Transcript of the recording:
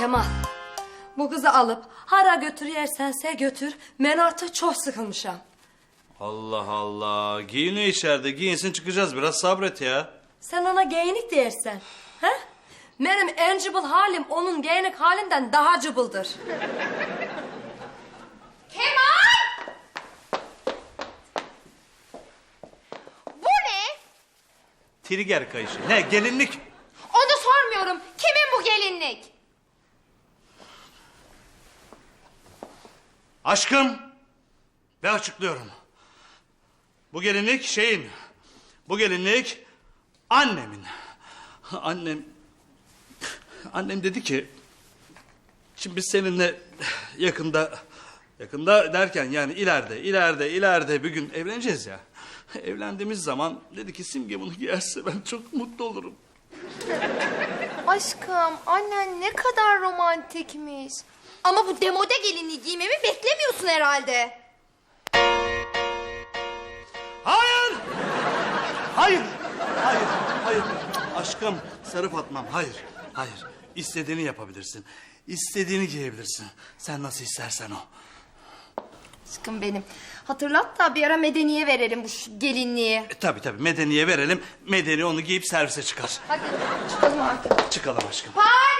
Kemal. Bu kızı alıp hara götür yersense götür. Ben artık çok sıkılmışım. Allah Allah. Giyiniyor içeride. Giyinsin çıkacağız. Biraz sabret ya. Sen ona giyinik dersen. He? Benim en cıbıl halim onun giyinik halinden daha cıbıldır. Kemal! Bu ne? Trigger kayışı. Ne gelinlik? Onu sormuyorum. Kimin bu gelinlik? Aşkım. Ve açıklıyorum. Bu gelinlik şeyin. Bu gelinlik annemin. Annem... Annem dedi ki... Şimdi biz seninle yakında... Yakında derken yani ileride, ileride, ileride bir gün evleneceğiz ya. Evlendiğimiz zaman dedi ki Simge bunu giyerse ben çok mutlu olurum. Aşkım annen ne kadar romantikmiş. Ama bu demode gelinliği giymemi beklemiyorsun herhalde. Hayır! Hayır! Hayır! Hayır! Aşkım, sarı Fatmam, hayır. Hayır. İstediğini yapabilirsin. İstediğini giyebilirsin. Sen nasıl istersen o. Aşkım benim. Hatırlat da bir ara medeniye verelim bu şu gelinliği. E, tabii tabii medeniye verelim. Medeni onu giyip servise çıkar. Hadi çıkalım artık. Çıkalım aşkım. Paris!